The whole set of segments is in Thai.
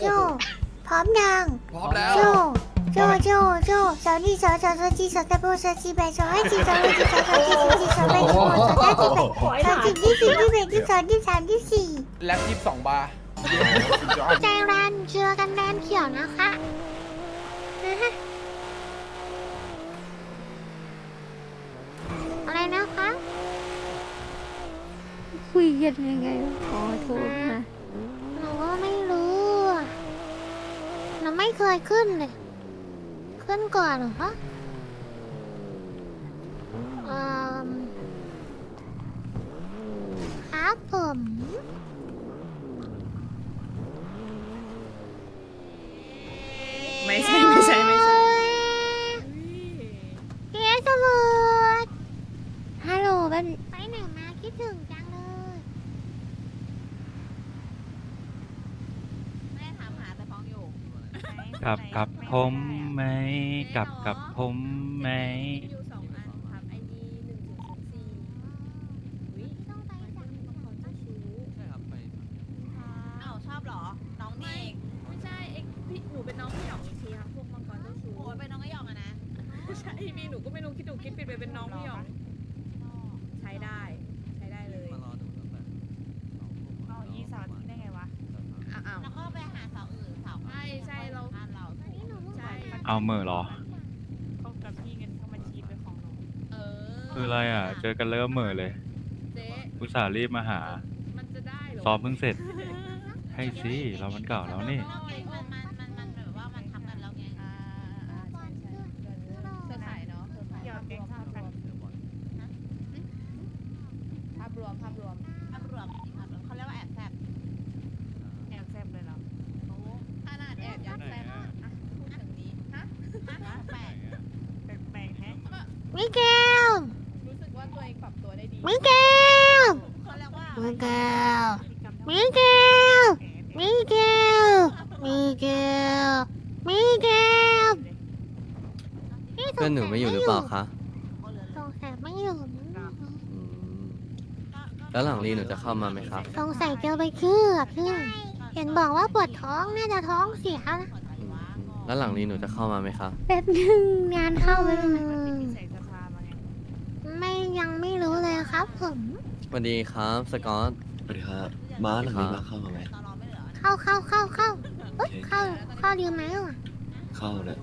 โจ พร้อมยังพร้อมแล้ว โจ โจ โจ โจสาวนี่สาวสาวสาวจีสาวตะโบสาวจีแบสาวให้จีสาวให้จีสาวสาวจีสาวจีสาวแบสาวสาวจีแบสาวจีที่สี่ที่แบที่สองที่สามที่สี่แล็บยี่สิบสองบาร์ใจรันเชื่อกันแดนเขียวนะคะนะฮะอะไรนะคะ คุยกันยังไงวะขอโทษนะ หนูก็ไม่รู้อะ นะไม่เคยขึ้นเลย ขึ้นก่อนเหรอคะอ่อครับผมใช่ไม่ใช่ไม่ใช่ เฮียสมุดฮัลโหลเป็นไปไหนมาคิดถึงจังเลย แม่ถามหาแต่ฟ้องอยู่ กลับกับผมไหมกลับกับผมไหมอยู่สองอันถามไอดีหนึ่งถึงสี่วิต้องไปจังเขาเจ้าชู้ใช่ครับไปอ้าวชอบเหรอ น้องนี่เองไม่ใช่เอกพี่หนูเป็นน้องพี่หยองอีกทีครับพวกมังกรเจ้าชู้โอ้ยเป็นน้องก็หยองอะนะ ใช่มีหนูก็ไม่รู้คิดถูกคิดผิดไปเป็นน้องพี่หยองใช้ได้ ใช้ได้เลย มารอดูตั้งแต่สองทุ่ม เอาอีสาวทิ้งได้ไงวะ อ้าว แล้วก็ไปหาสาวอื่นสาว ใช่ใช่เรา บ้านเราถูก ใช่ เอาเหม่อเหรอเขากับพี่เงินเข้าบัญชีเป็นของหนูเออคืออะไรอะ เจอกันแล้วก็เหม่อเลยเจ๊อุตส่าห์รีบมาหา มันจะได้เหรอซ้อมเพิ่งเสร็จ ให้สิเรามันเก่าแล้วนี่ มันมันมันมันแบบว่ามันทำกันแล้วไงอ่าอ่าใช่ใช่เธอขายเนาะเธอขายหยอดแกงข้าวกันภาพรวมภาพรวมตำรวจเขาเรียกว่าแอบแซบ แอบแซบเลยเหรอ ขนาดแอบยัดแซ่บอะพูดถึงนี้ฮะ แปลก แปลกๆแฮะ มิเกลรู้สึกว่าตัวเองปรับตัวได้ดีมิเกลเขาเรียกว่ามิเกลพฤติกรรมมิเกลมิเกลมิเกลมิเกลเพื่อนหนูไม่อยู่หรือเปล่าคะสงสัยไม่อยู่อืมแล้วหลังรีหนูจะเข้ามาไหมครับ สงสัยเกลไปคืออะเพื่อนเห็นบอกว่าปวดท้องน่าจะท้องเสียนะอืมแล้วหลังรีหนูจะเข้ามาไหมครับ แป๊บนึงงานเข้าไปนึงพิเศษสภามาไง ไม่ยังไม่รู้เลย ครับผม สวัสดีครับสกอต สวัสดีครับม้าหลังนี้มาเข้ามาไหมตอนรอไม่เหลือเข้าเข้าเข้าเข้าเอ้ยเข้าเข้าดีไหมอะเข้าเลย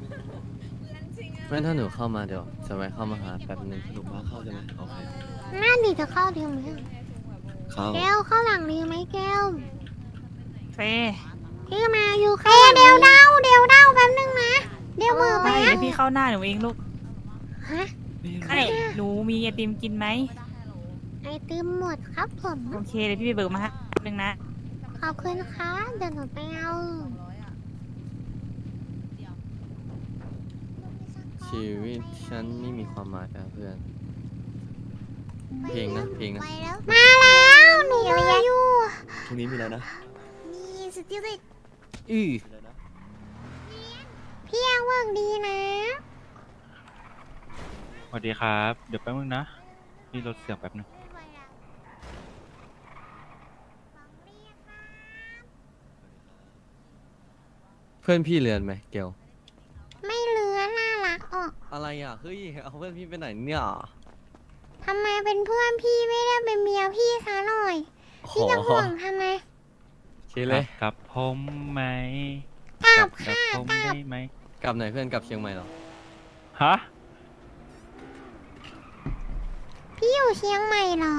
ไม่ถ้าหนูเข้ามาเดี๋ยวจะไปเข้ามาหาแป๊บนึง หนูม้าเข้าใช่ไหมโอเคน่าดีจะเข้าดีไหมอะเข้าแก้วเข้าหลังดีไหมแก้วเฟพี่มาอยู่เข้าเดี๋ยวเดาเดี๋ยวเดาแป๊บนึงนะ เดี๋ยวมือไปแป๊เดี๋บยวพี่เข้าหน้าหนูเองลูกฮะไอ้หนูมีไอติมกินไหม ไอติมหมดครับผม โอเคเดี๋ยวพี่ไปเบิกมาฮะหนึ่งนะ ขอบคุณครับเดี๋ยวหนูไปเอา ชีวิตฉันไม่มีความหมายนะเพื่อน เพลงนะเพลงนะมาแล้วหนูมาอยู่พรุ่งนี้มีอะไรนะมีสติลิตอื้อมีอะไรนะพี่ยังว่างดีนะสวัสดีครับ เดี๋ยวแป๊บนึงนะ นี่ลดเสียงแป๊บนึง เพื่อนพี่เรียนไหมเกลไม่เหลือน่ารักออกอะไรอะเฮ้ยเอาเพื่อนพี่ไปไหนเนี่ยทำไมเป็นเพื่อนพี่ไม่ได้เป็นเมียพี่ซะหน่อยโอ้โหพี่จะห่วงทำไมคิดกเลลัยบกับผมไหมกลับกับค่ะผมกลับได้ไหมกลับไหนเพื่อนกลับเชียงใหม่เหรอฮะพี่อยู่เชียงใหม่เหรอ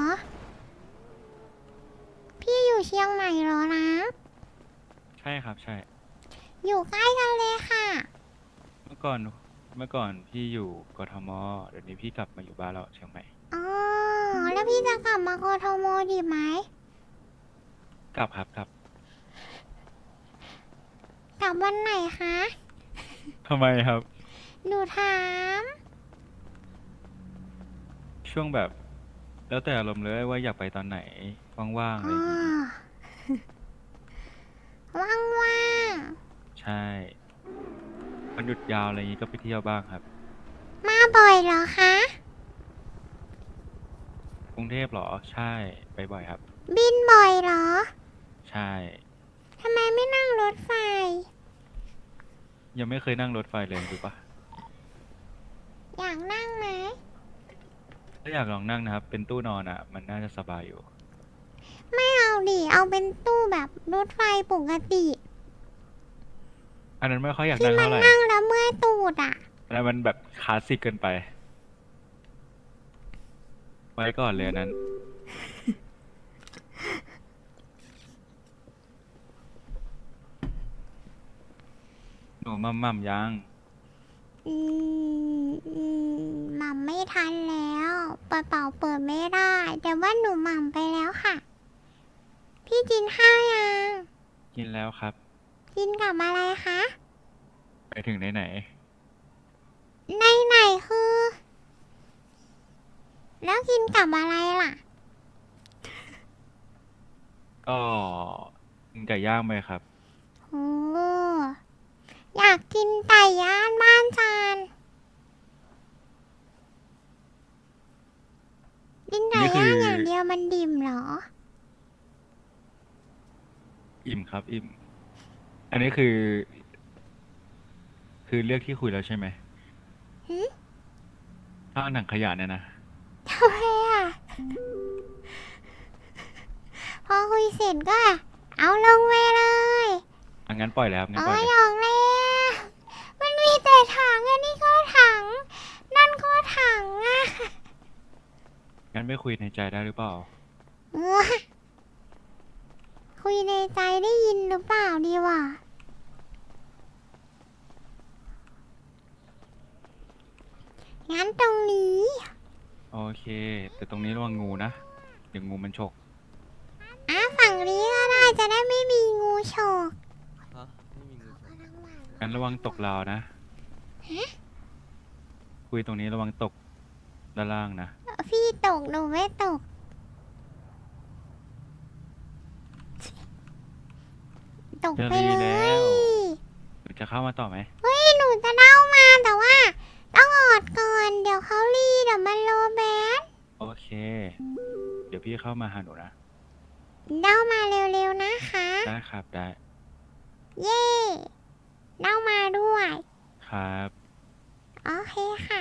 พี่อยู่เชียงใหม่เหรอนะ ใช่ครับใช่ อยู่ใกล้กันเลยค่ะ เมื่อก่อน เมื่อก่อนพี่อยู่กทม เดี๋ยวนี้พี่กลับมาอยู่บ้านแล้วเชียงใหม่ อ๋อ แล้วพี่จะกลับมากทมดีไหม กลับครับกลับกลับวันไหนคะ ทำไมครับ หนูถาม ช่วงแบบ แล้วแต่อารมณ์เลยว่าอยากไปตอนไหน ว่างๆอะไรอ๋ออย่างงี้ว่างว่าง ใช่วันหยุดยาวอะไรอย่างงี้ก็ไปเที่ยวบ้างครับๆมาบ่อยเหรอคะ กรุงเทพเหรอ ใช่ ไปบ่อยครับ บินบ่อยเหรอใช่ ทำไมไม่นั่งรถไฟ ยังไม่เคยนั่งรถไฟเลยรู้ปะอยากนั่งไหมถ้าอยากลองนั่งนะครับ เป็นตู้นอนอะ มันน่าจะสบายอยู่ ไม่เอาดิเอาเป็นตู้แบบรถไฟปกติ อันนั้นไม่ค่อยอยากที่นั่งมันเท่าไหร่นั่งแล้วเมื่อยตูดอะ อันนั้นมันแบบคลาสสิกเกินไป ไว้ก่อนเลยอันนั้น หนูมั่มมั่มยัง อืมอืมหม่ำไม่ทันแล้วกระเป๋าเปิดไม่ได้ แต่ว่าหนูหม่ำไปแล้วค่ะ พี่กินข้าวยังกินแล้วครับ กินกับอะไรคะ ไปถึงไหนไหนในไหนคือ แล้วกินกับอะไรล่ะๆก็กินไก่ย่างไปครับ โอ้อยากกินไก่ย่างบ้านจานกินไก่นี่คืย่างออย่างเดียวมันดิ่มเหรอ อิ่มครับ อิ่ม อันนี้คือ คือเลือกที่คุยแล้วใช่ไหมหึถ้าหนังขยะเนี่ยนะ ทำไมอะ พอคุยเสร็จก็ เอาลงไปเลยอังั้นปล่อยแล้วครับงั้นเอาปล่อยหเลยยองเลยมันมีแต่ถังอันนี้ก็ถัง นั่นก็ถังอะงั้นไม่คุยในใจได้หรือเปล่าอื้อคุยในใจได้ยินหรือเปล่าดีวะงั้นตรงนี้ โอ เค แต่ตรงนี้ระวังงูนะ เดี๋ยวงูมันฉก อะฝั่งนี้ก็ได้จะได้ไม่มีงูฉกฮะไม่มีเงินงั้นระวังตกราวนะ คุยตรงนี้ระวังตกด้านล่างนะ พี่ตกหนูไม่ตก ตกไปเจอดีเลแล้ว ย หนูจะเข้ามาต่อไหม เฮ้ย หนูจะเด้ามาแต่ว่า ต้องออดก่อน เดี๋ยวเขารีเดี๋ยวมันโลแบน โอเค เดี๋ ยวพี่เข้ามาหาหนูนะ เด้ามาเร็วๆนะคะ ได้ครับได้เย่เด้ามาด้วย ครับ โอเคค่ะ